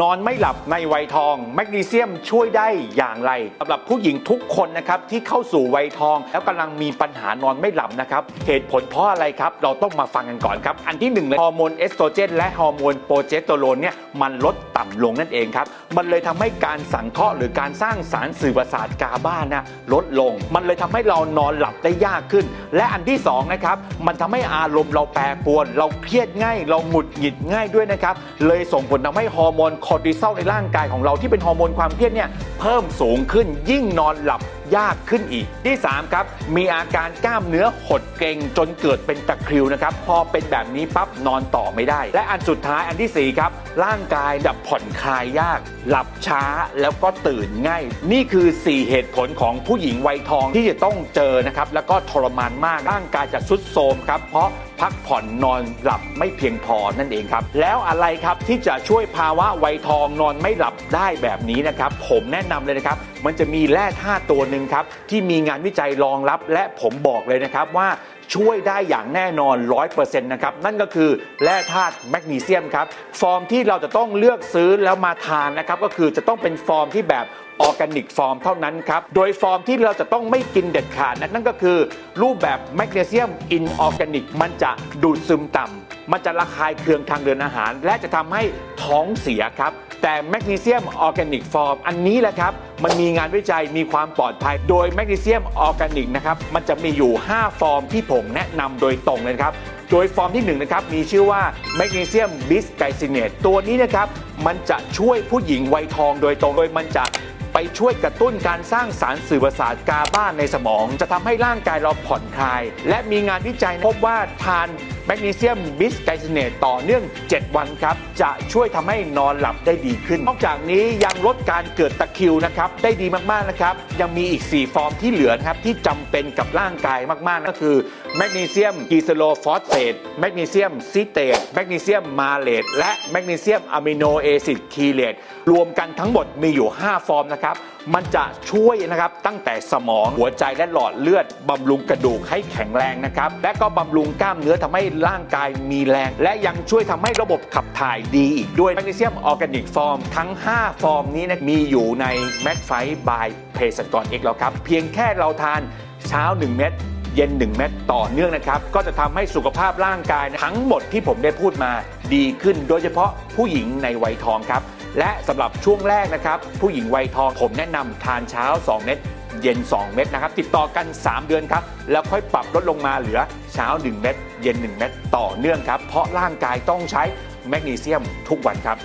นอนไม่หลับในวัยทอง แมกนีเซียมช่วยได้อย่างไรสำหรับผู้หญิงทุกคนนะครับที่เข้าสู่วัยทอง แล้วกำลังมีปัญหานอนไม่หลับนะครับ เหตุผลเพราะอะไรครับ เราต้องมาฟังกันก่อนครับ อันที่หนึ่งเลยฮอร์โมนเอสโตรเจนและฮอร์โมนโปรเจสเตอโรนเนี่ยมันลดต่ำลงนั่นเองครับมันเลยทำให้การสังเคราะห์หรือการสร้างสารสื่อประสาทกาบ้านะลดลง มันเลยทำให้เรานอนหลับได้ยากขึ้น และอันที่สองนะครับมันทำให้อารมณ์เราแปรปรวน เราเครียดง่าย เราหงุดหงิดง่ายด้วยนะครับเลยส่งผลทำให้ฮอร์โมนคอร์ติซอลในร่างกายของเราที่เป็นฮอร์โมนความเครียดเนี่ยเพิ่มสูงขึ้นยิ่งนอนหลับ ยากขึ้นอีก ที่ 3 ครับ มีอาการกล้ามเนื้อหดเกร็งจนเกิดเป็นตะคริวนะครับ พอเป็นแบบนี้ปั๊บนอนต่อไม่ได้ และอันสุดท้ายอันทีสี่ 4 ครับ ร่างกายดับผ่อนคลายยาก หลับช้าแล้วก็ตื่นง่าย นี่คือ 4 เหตุผลของผู้หญิงวัยทองที่จะต้องเจอนะครับ แล้วก็ทรมานมากร่างกายจะทรุดโทรมครับ เพราะพักผ่อนนอนหลับไม่เพียงพอนั่นเองครับ แล้วอะไรครับที่จะช่วยภาวะวัยทองนอนไม่หลับได้แบบนี้นะครับ ผมแนะนำเลยนะครับ มันจะมีแร่ธาตุตัวหนึ่งครับที่มีงานวิจัยรองรับและผมบอกเลยนะครับว่าช่วยได้อย่างแน่นอน 100%นะครับ นั่นก็คือแร่ธาตุแมกนีเซียมครับ ฟอร์มที่เราจะต้องเลือกซื้อแล้วมาทานนะครับ ก็คือจะต้องเป็นฟอร์มที่แบบ ออร์แกนิกฟอร์มเท่านั้นครับ โดยฟอร์มที่เราจะต้องไม่กินเด็ดขาดนะนั่นก็คือ รูปแบบแมกนีเซียมอินออร์แกนิกมันจะดูดซึมต่ำมันจะระคายเคืองทางเดินอาหาร และจะทำให้ท้องเสียครับ แต่แมกนีเซียมออร์แกนิกฟอร์มอันนี้แหละครับ มันมีงานวิจัยมีความปลอดภัย โดยแมกนีเซียมออร์แกนิกนะครับมันจะมีอยู่ 5 ฟอร์มที่ผมแนะนำโดยตรงเลยครับโดยฟอร์มที่1นะครับมีชื่อว่าแมกนีเซียมบิสไกซิเนตตัวนี้นะครับมันจะช่วยผู้หญิงวัยทองโดยตรงโดยมันจะ ไปช่วยกระตุ้นการสร้างสารสื่อประสาทกาบ้าในสมอง จะทำให้ร่างกายเราผ่อนคลาย และมีงานวิจัยพบว่าทานแมกนีเซียมบิสไกซิเนตต่อเนื่อง 7 วันครับ จะช่วยทำให้นอนหลับได้ดีขึ้น นอกจากนี้ยังลดการเกิดตะคิวนะครับ ได้ดีมาก ๆ นะครับ ยังมีอีก 4 ฟอร์มที่เหลือนะครับ ที่จำเป็นกับร่างกายมาก ๆ ก็คือแมกนีเซียมกีซโลฟอสเฟตแมกนีเซียมซิเตตแมกนีเซียมมาเลตและแมกนีเซียมอะมิโนเอซิดคีเลตรวมกันทั้งหมดมีอยู่ 5 ฟอร์มนะครับมันจะช่วยนะครับตั้งแต่สมองหัวใจและหลอดเลือดบำรุงกระดูกให้แข็งแรงนะครับและก็บำรุงกล้ามเนื้อทำให้ร่างกายมีแรง และยังช่วยทำให้ระบบขับถ่ายดีอีกด้วยแมกนีเซียมออร์แกนิกฟอร์มทั้ง 5 ฟอร์มนี้นะมีอยู่ในแม็กไฟบายเพสกรเอ็กแล้วครับ เพียงแค่เราทานเช้า 1 เม็ดเย็น 1 เม็ดต่อเนื่องนะครับ ก็จะทำให้สุขภาพร่างกาย ทั้งหมดที่ผมได้พูดมาดีขึ้น โดยเฉพาะผู้หญิงในวัยทองครับ และสำหรับช่วงแรกนะครับ ผู้หญิงวัยทองผมแนะนำทานเช้า 2 เม็ดเย็น 2 เม็ดนะครับ ติดต่อกัน 3 เดือนครับ แล้วค่อยปรับลดลงมาเหลือเช้า 1 เม็ดเย็น 1 เม็ดต่อเนื่องครับ เพราะร่างกายต้องใช้แมกนีเซียมทุกวันครับ